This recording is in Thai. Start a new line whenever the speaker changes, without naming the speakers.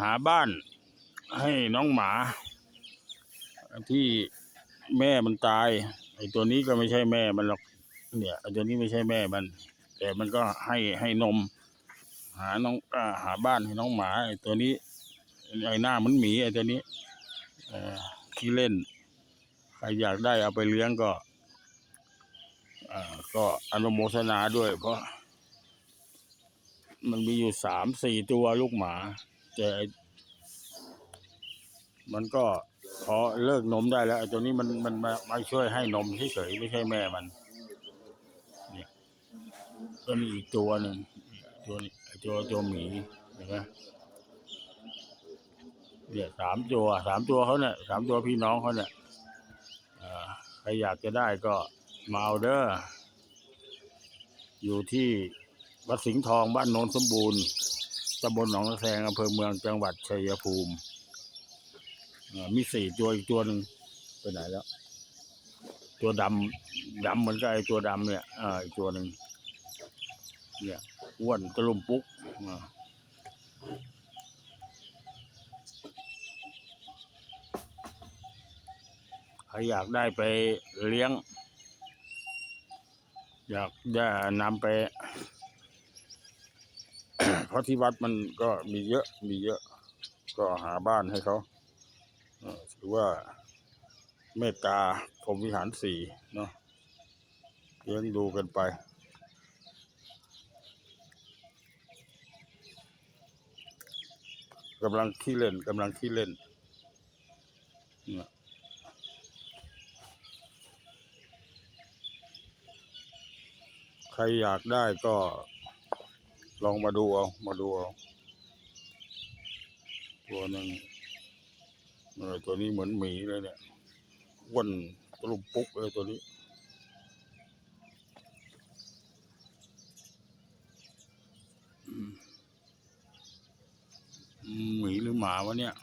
หาบ้านให้น้องหมา ที่แม่มันตายไอตัวนี้ก็ไม่ใช่แม่มันหรอกเนี่ยไอตัวนี้ไม่ใช่แม่มัน แต่มันก็ให้ให้นม หาน้องอหาบ้านให้น้องหมาไอตัวนี้ไอหน้ามันหมีไอตัวนี้อที่เล่นใครอยากได้เอาไปเลี้ยงก็อ่าก็อนุโมทนาด้วยเพราะ มันมีอยู่สามสี่ตัวลูกหมา แต่มันก็พอเลิกนมได้แล้วไอ้ตัวนี้มันมันมามาช่วยให้นมเฉยๆไม่ใช่แม่มันเนี่ยก็มีอีกตัวหนึ่งตัวนี้ตัวตัวหมีเห็นไหมเนี่ยสามตัวสามตัวเขาเนี่ยสามตัวพี่น้องเขาเนี่ยใครอยากจะได้ก็มาเอาเด้ออยู่ที่ วัดสิงห์ทองบ้านโนนสมบูรณ์ตำบลหนองระแซงอำเภอเมืองจังหวัดชัยภูมิมีสี่ตัวอีกตัวหนึ่งไปไหนแล้ว ตัวดำดำเหมือนกับไอ้ตัวดำเนี่ยอ่าอีกตัวหนึ่งเนี่ยอ้วนตะลุมปุ๊กอ่าใครอยากได้ไปเลี้ยง อยากจะนำไป ราะที่วัดมันก็มีเยอะมีเยอะ ก็หาบ้านให้เขาถือว่าเมตตาพรมวิหารสี่เนาะเลี้ยงดูกันไป กำลังขี้เล่นกำลังขี้เล่นใครอยากได้ก็ ลองมาดูเอา มาดูเอา ตัวหนึ่งตัวนี้เหมือนหมีเลยเนี่ยว้นตลุมปุ๊กเลยตัวนี้ หมีหรือหมาวะเนี่ย